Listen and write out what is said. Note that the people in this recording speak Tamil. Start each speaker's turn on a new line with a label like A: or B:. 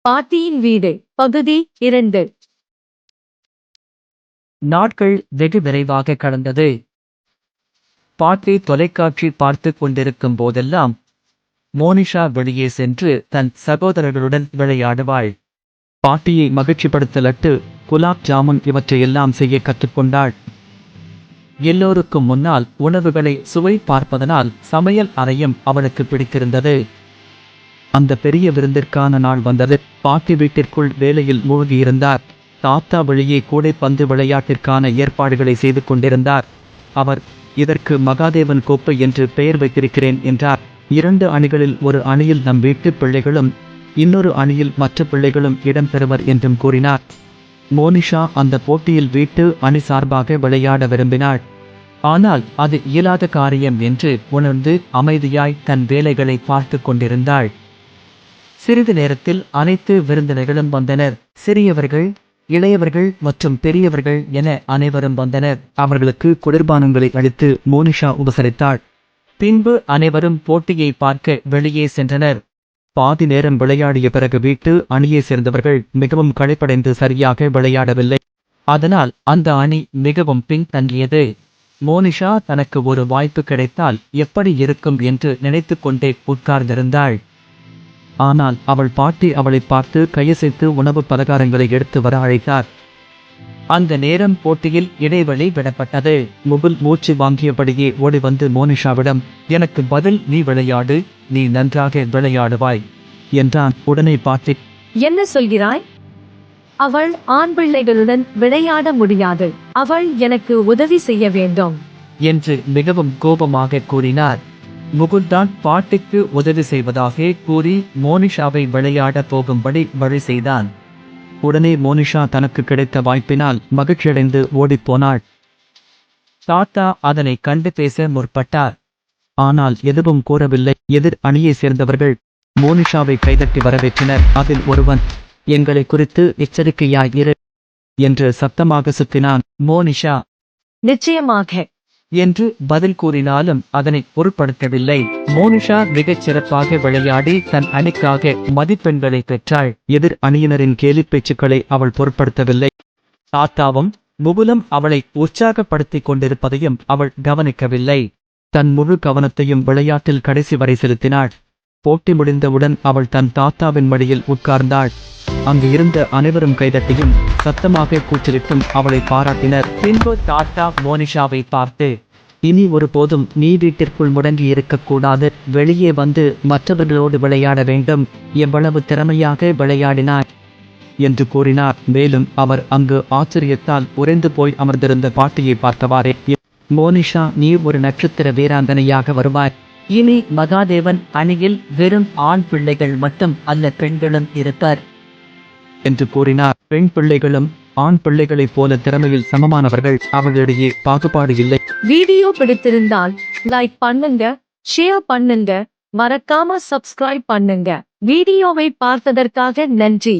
A: பாட்டியின் வீடு பகுதி இரண்டு.
B: நாட்கள் வெகு விரைவாக கடந்தது. பாட்டி தொலைக்காட்சி பார்த்துக் கொண்டிருக்கும் போதெல்லாம் மோனிஷா வெளியே சென்று தன் சகோதரர்களுடன் விளையாடுவாள். பாட்டியை மகிழ்ச்சிப்படுத்த லட்டு குலாப் ஜாமுன் இவற்றையெல்லாம் செய்ய கற்றுக்கொண்டாள். எல்லோருக்கும் முன்னால் உணவுகளை சுவை பார்ப்பதனால் சமையல் அறையும் அவளுக்கு பிடித்திருந்தது. அந்த பெரிய விருந்திற்கான நாள் வந்தது. பாட்டி வீட்டிற்குள் வேலையில் மூழ்கியிருந்தார். தாத்தா வெளியே கூடைப்பந்து விளையாட்டிற்கான ஏற்பாடுகளை செய்து கொண்டிருந்தார். அவர் இதற்கு மகாதேவன் கோப்பை என்று பெயர் வைத்திருக்கிறேன் என்றார். இரண்டு அணிகளில் ஒரு அணியில் நம் வீட்டு பிள்ளைகளும் இன்னொரு அணியில் மற்ற பிள்ளைகளும் இடம்பெறுவர் என்றும் கூறினார். மோனிஷா அந்த போட்டியில் வீட்டு அணி சார்பாக விளையாட விரும்பினாள். ஆனால் அது இயலாத காரியம் என்று உணர்ந்து அமைதியாய் தன் வேலைகளை பார்த்து கொண்டிருந்தாள். சிறிது நேரத்தில் அனைத்து விருந்தினர்களும் வந்தனர். சிறியவர்கள் இளையவர்கள் மற்றும் பெரியவர்கள் என அனைவரும் வந்தனர். அவர்களுக்கு குளிர்பானங்களை அளித்து மோனிஷா உபசரித்தாள். பின்பு அனைவரும் போட்டியை பார்க்க வெளியே சென்றனர். பாதி நேரம் விளையாடிய பிறகு வீட்டு அணியை சேர்ந்தவர்கள் மிகவும் களைப்படைந்து சரியாக விளையாடவில்லை. அதனால் அந்த அணி மிகவும் பின்தங்கியது. மோனிஷா தனக்கு ஒரு வாய்ப்பு கிடைத்தால் எப்படி இருக்கும் என்று நினைத்து கொண்டே உட்கார்ந்திருந்தாள். ஆனால் அவள் பாட்டி அவளை பார்த்து கையசைத்து உணவு பலகாரங்களை எடுத்து வர அழைத்தார். அந்த நேரம் போட்டியில் இடைவெளி விடப்பட்டது. முகுல் மூச்சு வாங்கியபடியே ஓடி வந்து மோனிஷாவிடம் எனக்கு பதில் நீ விளையாடு நீ நன்றாக விளையாடுவாய் என்றான் உடனே பாட்டி.
A: என்ன சொல்கிறாய்? அவள் ஆண் பிள்ளைகளுடன் விளையாட முடியாது. அவள் எனக்கு உதவி செய்ய வேண்டும்
B: என்று மிகவும் கோபமாக கூறினார். முகுல்தான் பாட்டிக்கு உதவி செய்வதாக கூறி மோனிஷாவை விளையாட போகும்படி வழி செய்தான். உடனே மோனிஷா தனக்கு கிடைத்த வாய்ப்பினால் மகிழ்ச்சியடைந்து ஓடிப்போனாள். தாத்தா அதனை கண்டு பேச முற்பட்டார். ஆனால் எதுவும் கூறவில்லை. எதிர் அணியை சேர்ந்தவர்கள் மோனிஷாவை கைதட்டி வரவேற்றனர். அதில் ஒருவன் எங்களை குறித்து எச்சரிக்கையாயிரு என்று சத்தமாக சுத்தினான் மோனிஷா.
A: நிச்சயமாக
B: என்று பதில் கூறினாலும் அதனை பொருட்படுத்தவில்லை. மோனிஷா மிகச் சிறப்பாக விளையாடி தன் அணிக்காக மதிப்பெண்களை பெற்றாள். எதிர் அணியினரின் கேலி பேச்சுக்களை அவள் பொருட்படுத்தவில்லை. தாத்தாவும் முகுலம் அவளை உற்சாகப்படுத்திக் கொண்டிருப்பதையும் அவள் கவனிக்கவில்லை. தன் முழு கவனத்தையும் விளையாட்டில் கடைசி வரை செலுத்தினாள். போட்டி முடிந்தவுடன் அவள் தன் தாத்தாவின் மடியில் உட்கார்ந்தாள். அங்கு இருந்த அனைவரும் கைதட்டியும் சத்தமாக கூச்சலிட்டும் அவளை பாராட்டினர். பின்பு தாத்தா மோனிஷாவை பார்த்து இனி ஒருபோதும் நீ வீட்டிற்குள் முடங்கி இருக்கக்கூடாது. வெளியே வந்து மற்றவர்களோடு விளையாட வேண்டும். எவ்வளவு திறமையாக விளையாடினாய்? என்று கூறினார். மேலும் அவர் அங்கு ஆச்சரியத்தால் உறைந்து போய் அமர்ந்திருந்த பாட்டியை பார்த்தவாறே மோனிஷா நீ ஒரு நட்சத்திர வீராங்கனையாக வருவாய். இனி மகாதேவன் அணியில் வெறும் ஆண் பிள்ளைகள் மட்டும் அல்ல பெண்களும் இருப்பார். என்று கூறினார். பெண் பிள்ளைகளும் ஆண் பிள்ளைகளைப் போல திறமையில் சமமானவர்கள் அவர்களிடையே பாகுபாடு இல்லை.
A: வீடியோ பிடித்திருந்தால் லைக் பண்ணுங்க ஷேர் பண்ணுங்க மறக்காம சப்ஸ்கிரைப் பண்ணுங்க. வீடியோவை பார்த்ததற்காக நன்றி.